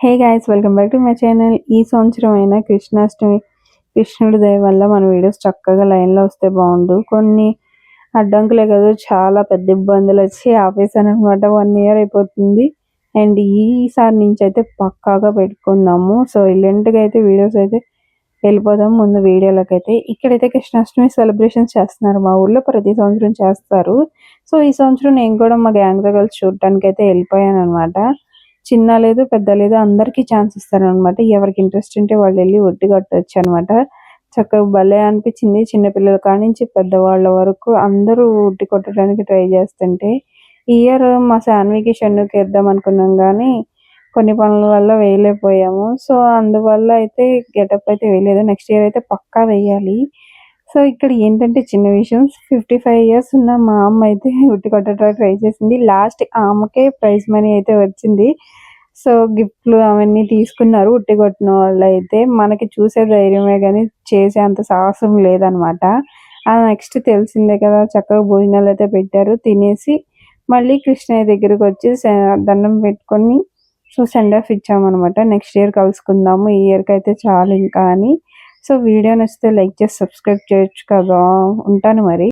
Hey guys welcome back to my channel ఈ సంవత్సరం అయినా కృష్ణాష్టమి కృష్ణుడి దయ వల్ల మన వీడియోస్ చక్కగా లైన్లో వస్తే బాగుండు. కొన్ని అడ్డంకులే కదా చాలా పెద్ద ఇబ్బందులు వచ్చి ఆపేసాను అనమాట వన్ ఇయర్ అయిపోతుంది. అండ్ ఈసారి నుంచి అయితే పక్కాగా పెట్టుకుందాము. సో ఇలాంటిగా అయితే వీడియోస్ అయితే వెళ్ళిపోదాం. ముందు వీడియోలోకి అయితే ఇక్కడైతే కృష్ణాష్టమి సెలబ్రేషన్స్ చేస్తున్నారు. మా ఊర్లో ప్రతి సంవత్సరం చేస్తారు. సో ఈ సంవత్సరం నేను కూడా మా గ్యాంగ్తో కలిసి చూడటానికి అయితే వెళ్ళిపోయాను అనమాట చిన్న లేదు పెద్ద లేదు అందరికీ ఛాన్స్ ఇస్తారనమాట. ఎవరికి ఇంట్రెస్ట్ ఉంటే వాళ్ళు వెళ్ళి ఒడ్డు కట్టచ్చు అనమాట. చక్కగా భలే అనిపించింది చిన్నపిల్లల కాడి నుంచి పెద్దవాళ్ళ వరకు. అందరూ ఉట్టి కొట్టడానికి ట్రై చేస్తుంటే ఇయర్ మా శాన్వికి షన్నుకి వేద్దాం అనుకున్నాం కానీ కొన్ని పనుల వల్ల వేయలేకపోయాము. సో అందువల్ల అయితే గెటప్ అయితే వేయలేదు. నెక్స్ట్ ఇయర్ అయితే పక్కా వేయాలి. సో ఇక్కడ ఏంటంటే చిన్న విషయం ఫిఫ్టీ ఫైవ్ ఇయర్స్ ఉన్న మా అమ్మ అయితే ఉట్టి కొట్టడానికి ట్రై చేసింది. లాస్ట్ ఆమెకే ప్రైజ్ మనీ అయితే వచ్చింది. సో గిఫ్ట్లు అవన్నీ తీసుకున్నారు ఉట్టి కొట్టిన వాళ్ళు అయితే. మనకి చూసే ధైర్యమే కానీ చేసే అంత సాహసం లేదనమాట. ఆ నెక్స్ట్ తెలిసిందే కదా చక్కగా భోజనాలు అయితే పెట్టారు. తినేసి మళ్ళీ కృష్ణయ్య దగ్గరకు వచ్చి దండం పెట్టుకొని సో సెండ్ ఆఫ్ ఇచ్చామన్నమాట. నెక్స్ట్ ఇయర్ కలుసుకుందాము. ఈ ఇయర్కి అయితే చాలు ఇంకా అని. సో వీడియో నచ్చితే లైక్ చేసి సబ్స్క్రైబ్ చేయొచ్చు కదా. ఉంటాను మరి.